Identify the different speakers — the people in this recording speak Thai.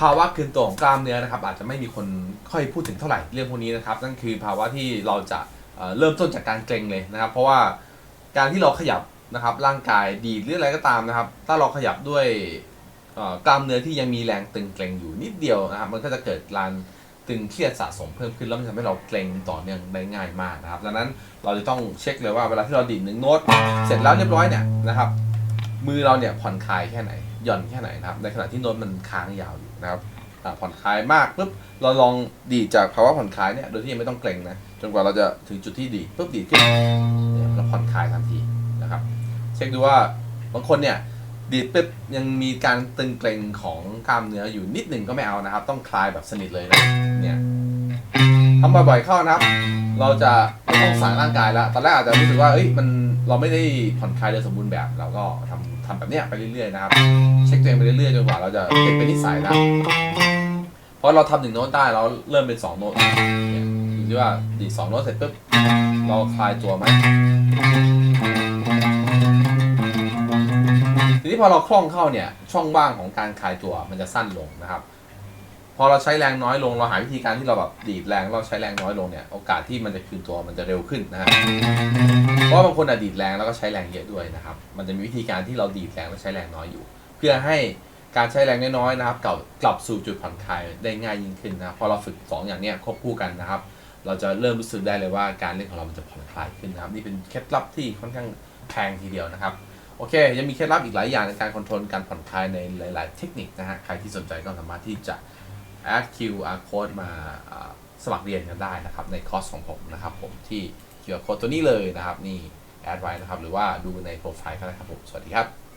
Speaker 1: ภาวะคืนตัวของกล้ามเนื้อนะครับ อาจจะไม่มีคนค่อยพูดถึงเท่าไหร่เรื่องพวกนี้นะครับ นั่นคือภาวะที่เราจะเเริ่มต้นจากการเกร็งเลยนะครับ เพราะว่าการที่เราขยับนะครับร่างกายดีดหรืออะไรก็ตามนะครับ ถ้าเราขยับด้วยกล้ามเนื้อที่ยังมีแรงตึงเกร็งอยู่นิดเดียวนะครับ มันก็จะเกิดการตึงเครียดสะสมเพิ่มขึ้นแล้วมันทำให้เราเกร็งต่อเนื่องได้ง่ายมากนะครับ ดังนั้นเราจะต้องเช็คเลยว่าเวลาที่เราดีดหนึ่งโน้ตเสร็จแล้วเรียบร้อยเนี่ยนะครับ มือเราเนี่ยผ่อนคลายแค่ไหน หย่อนแค่ไหนนะครับ ในขณะที่โน้ตมันค้างยาวอยู่นะครับผ่อนคลายมากปุ๊บเราลองดีดจากภาวะผ่อนคลายเนี่ยโดยที่ยังไม่ต้องเกร็งนะจนกว่าเราจะถึงจุดที่ดีปุ๊บดีดขึ้นเนี่ยเราผ่อนคลายทันทีนะครับ เช็คดูว่าบางคนเนี่ยดีดปุ๊บยังมีการตึงเกร็งของกล้ามเนื้ออยู่นิดหนึ่งก็ไม่เอานะครับ ต้องคลายแบบสนิทเลยนะเนี่ยทำบ่อยๆเข้านะครับ เราจะต้องสั่งร่างกายแล้วตอนแรกอาจจะรู้สึกว่าเอ้ยมัน เราไม่ได้ผ่อนคลายโดยสมบูรณ์แบบเราก็ทำทำแบบเนี้ยไปเรื่อยๆนะครับ เช็คตัวเองไปเรื่อยๆจนกว่าเราจะเป็นเป็นนิสัยนะเพราะเราทำหนึ่งโน้ตได้เราเริ่มเป็นสองโน้ตเนี่ยอยู่ที่ว่าดีสองโน้ตเสร็จปุ๊บเราคลายตัวไหมทีนี้พอเราคล่องเข้าเนี่ยช่องว่างของการคลายตัวมันจะสั้นลงนะครับ พอเราใช้แรงน้อยลงเราหาวิธีการที่เราแบบดีดแรงเราใช้แรงน้อยลงเนี่ยโอกาสที่มันจะคืนตัวมันจะเร็วขึ้นนะฮะเพราะบางคนอดีดแรงแล้วก็ใช้แรงเยอะด้วยนะครับ มันจะมีวิธีการที่เราดีดแรงแล้วใช้แรงน้อยอยู่ เพื่อให้การใช้แรงน้อยๆนะครับกลับกลับสู่จุดผ่อนคลายได้ง่ายยิ่งขึ้นนะครับพอเราฝึกสองอย่างเนี้ยควบคู่กันนะครับ เราจะเริ่มรู้สึกได้เลยว่าการเล่นของเรามันจะผ่อนคลายขึ้นนะครับ นี่เป็นเคล็ดลับที่ค่อนข้างแพงทีเดียวนะครับโอเค ยังมีเคล็ดลับอีกหลายอย่างในการคอนโทรลการผ่อนคลายในหลาย ๆ เทคนิคนะฮะใครที่สนใจก็สามารถที่จะ add QR code มาอ่าสมัครเรียนกันได้นะครับ ในคอร์สของผมนะครับ ผมที่ QR code ตัวนี้เลยนะครับ นี่แอดไว้นะครับ หรือว่าดูในโปรไฟล์ก็ได้ครับผม สวัสดีครับ